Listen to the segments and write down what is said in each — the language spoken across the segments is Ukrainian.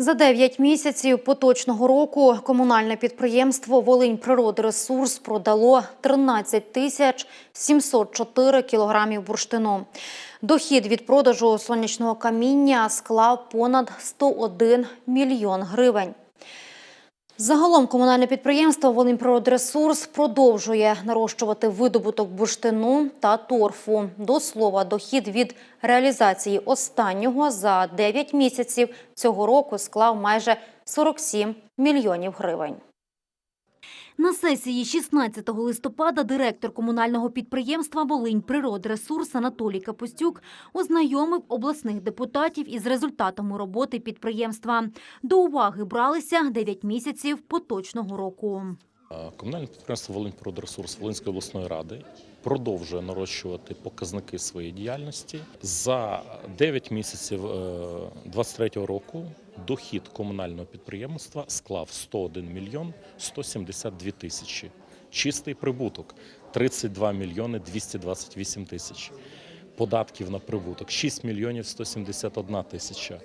За 9 місяців поточного року комунальне підприємство Волинь Природресурс продало 13 тисяч 704 кілограмів бурштину. Дохід від продажу сонячного каміння склав понад 101 мільйон гривень. Загалом комунальне підприємство «Волиньприродресурс» продовжує нарощувати видобуток бурштину та торфу. До слова, дохід від реалізації останнього за 9 місяців цього року склав майже 47 мільйонів гривень. На сесії 16 листопада директор комунального підприємства «Волинь Природресурс» Анатолій Капустюк ознайомив обласних депутатів із результатами роботи підприємства. До уваги бралися 9 місяців поточного року. Е, Комунальне підприємство «Волиньпродресурс» Волинської обласної ради продовжує нарощувати показники своєї діяльності. За 9 місяців 2023 року дохід комунального підприємства склав 101 мільйон 172 тисячі. Чистий прибуток 32 мільйони 228 тисяч. Податків на прибуток 6 мільйонів 171 тисяча.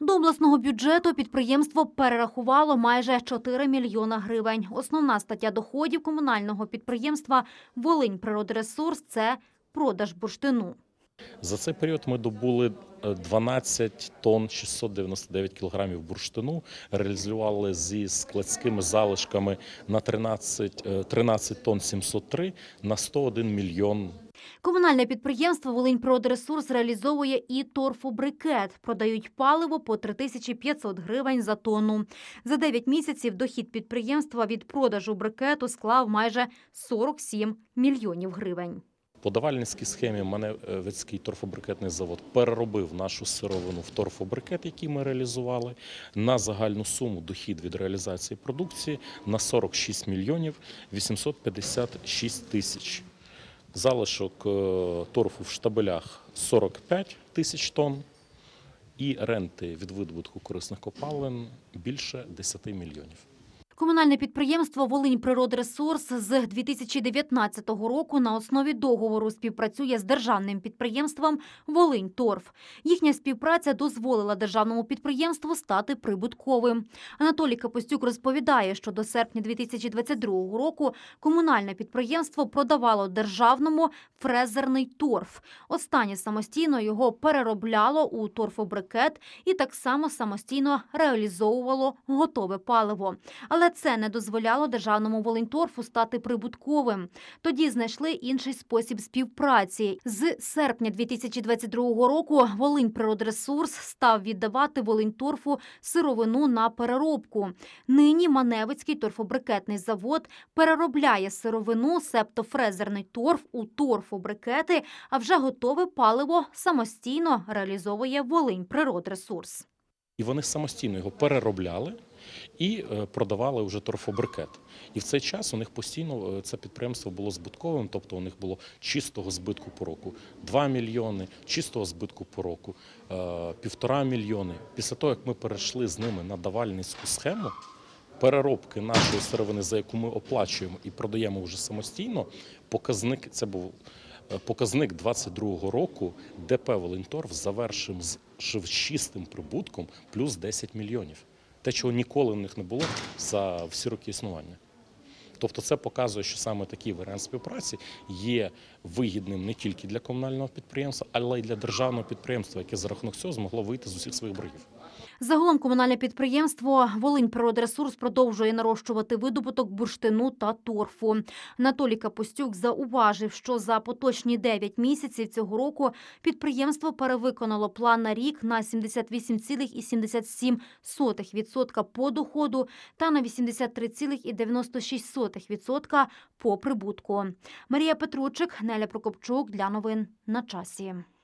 До обласного бюджету підприємство перерахувало майже 4 мільйона гривень. Основна стаття доходів комунального підприємства «Волинь Природресурс» – це продаж бурштину. За цей період ми добули 12 тонн 699 кілограмів бурштину, реалізували зі складськими залишками на 13, е, 13 тонн 703 на 101 мільйон. Комунальне підприємство «Волинь Природресурс» реалізовує і торфобрикет. Продають паливо по 3500 гривень за тонну. За 9 місяців дохід підприємства від продажу брикету склав майже 47 мільйонів гривень. По давальницькій схемі Маневицький торфобрикетний завод переробив нашу сировину в торфобрикет, який ми реалізували, на загальну суму дохід від реалізації продукції на 46 мільйонів 856 тисяч. Залишок е, торфу в штабелях 45 тисяч тонн і ренти від видобутку корисних копалин більше 10 мільйонів. Комунальне підприємство «Волинь Природресурс» з 2019 року на основі договору співпрацює з державним підприємством «Волинь Торф». Їхня співпраця дозволила державному підприємству стати прибутковим. Анатолій Капустюк розповідає, що до серпня 2022 року комунальне підприємство продавало державному фрезерний торф. Останнє самостійно його переробляло у торфобрикет і так само самостійно реалізовувало готове паливо. Але це не дозволяло державному Волиньторфу стати прибутковим. Тоді знайшли інший спосіб співпраці. З серпня 2022 року Волинь Природресурс став віддавати Волиньторфу сировину на переробку. Нині Маневицький торфобрикетний завод переробляє сировину, себто фрезерний торф у торфобрикети, а вже готове паливо самостійно реалізовує Волинь Природресурс. І вони самостійно його переробляли і е, продавали вже торфобрикет. І в цей час у них постійно е, це підприємство було збитковим, тобто у них було чистого збитку по року 2 мільйони, чистого збитку по року е, півтора мільйони. Після того, як ми перейшли з ними на давальницьку схему. Переробки нашої сировини, за яку ми оплачуємо і продаємо вже самостійно, показник це був показник 22-го року. ДП Волинторф завершив з чистим прибутком плюс 10 мільйонів. Те, чого ніколи в них не було за всі роки існування. Тобто це показує, що саме такий варіант співпраці є вигідним не тільки для комунального підприємства, але й для державного підприємства, яке за рахунок цього змогло вийти з усіх своїх боргів. Загалом комунальне підприємство «Волинь Природресурс» продовжує нарощувати видобуток бурштину та торфу. Анатолій Капустюк зауважив, що за поточні 9 місяців цього року підприємство перевиконало план на рік на 78,77% по доходу та на 83,96% по прибутку. Марія Петручик, Неля Прокопчук для новин на часі.